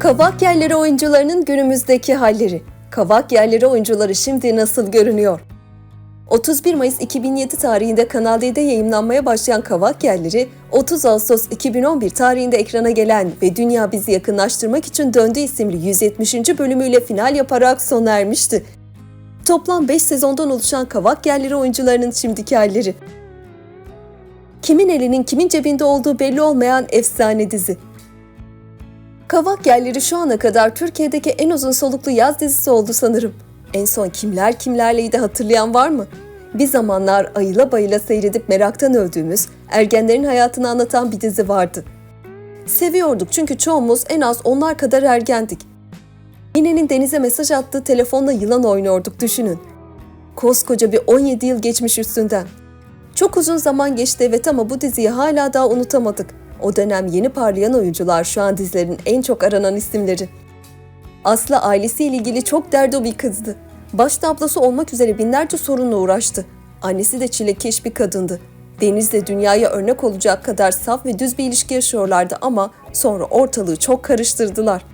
Kavak yerleri oyuncularının günümüzdeki halleri. Kavak yerleri oyuncuları şimdi nasıl görünüyor? 31 Mayıs 2007 tarihinde Kanal D'de yayınlanmaya başlayan Kavak Yerleri, 30 Ağustos 2011 tarihinde ekrana gelen ve Dünya Bizi Yakınlaştırmak için Döndü isimli 170. bölümüyle final yaparak sona ermişti. Toplam 5 sezondan oluşan Kavak Yerleri oyuncularının şimdiki halleri. Kimin elinin kimin cebinde olduğu belli olmayan efsane dizi. Kavak Yerleri şu ana kadar Türkiye'deki en uzun soluklu yaz dizisi oldu sanırım. En son kimler kimlerleydi hatırlayan var mı? Bir zamanlar ayıla bayıla seyredip meraktan öldüğümüz, ergenlerin hayatını anlatan bir dizi vardı. Seviyorduk çünkü çoğumuz en az onlar kadar ergendik. Mine'nin denize mesaj attığı telefonla yılan oynuyorduk düşünün. Koskoca bir 17 yıl geçmiş üstünden. Çok uzun zaman geçti evet ama bu diziyi hala daha unutamadık. O dönem yeni parlayan oyuncular şu an dizilerin en çok aranan isimleri. Aslı ailesiyle ilgili çok derdi bir kızdı. Başta ablası olmak üzere binlerce sorunla uğraştı. Annesi de çilekeş bir kadındı. Deniz'le dünyaya örnek olacak kadar saf ve düz bir ilişki yaşıyorlardı ama sonra ortalığı çok karıştırdılar.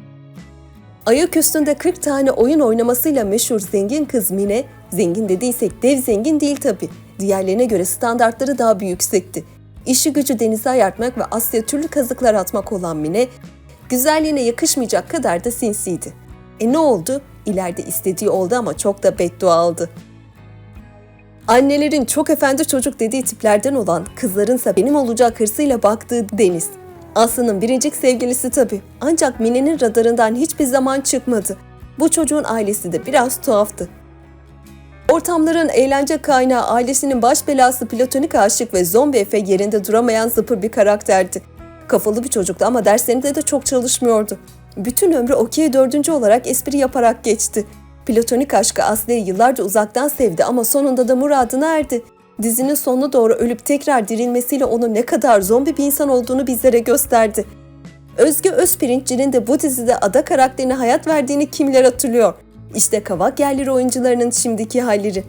Ayak üstünde 40 tane oyun oynamasıyla meşhur zengin kız Mine, zengin dediysek dev zengin değil tabi. Diğerlerine göre standartları daha bir yüksekti. İşi gücü denize ayartmak ve Asya türlü kazıklar atmak olan Mine, güzelliğine yakışmayacak kadar da sinsiydi. E ne oldu? İleride istediği oldu ama çok da beddua aldı. Annelerin çok efendi çocuk dediği tiplerden olan, kızlarınsa benim olacak hırsıyla baktığı Deniz. Aslı'nın biricik sevgilisi tabii. Ancak Mine'nin radarından hiçbir zaman çıkmadı. Bu çocuğun ailesi de biraz tuhaftı. Ortamların eğlence kaynağı ailesinin baş belası platonik aşık ve zombi Efe yerinde duramayan zıpır bir karakterdi. Kafalı bir çocuktu ama derslerinde de çok çalışmıyordu. Bütün ömrü okey dördüncü olarak espri yaparak geçti. Platonik aşkı Aslı'yı yıllarca uzaktan sevdi ama sonunda da muradına erdi. Dizinin sonuna doğru ölüp tekrar dirilmesiyle onun ne kadar zombi bir insan olduğunu bizlere gösterdi. Özge Özpirinççi'nin de bu dizide ada karakterine hayat verdiğini kimler hatırlıyor? İşte kavak yerleri oyuncularının şimdiki halleri.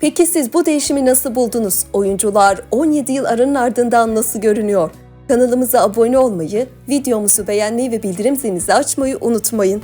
Peki siz bu değişimi nasıl buldunuz? Oyuncular 17 yıl aranın ardından nasıl görünüyor? Kanalımıza abone olmayı, videomuzu beğenmeyi ve bildirim zilinizi açmayı unutmayın.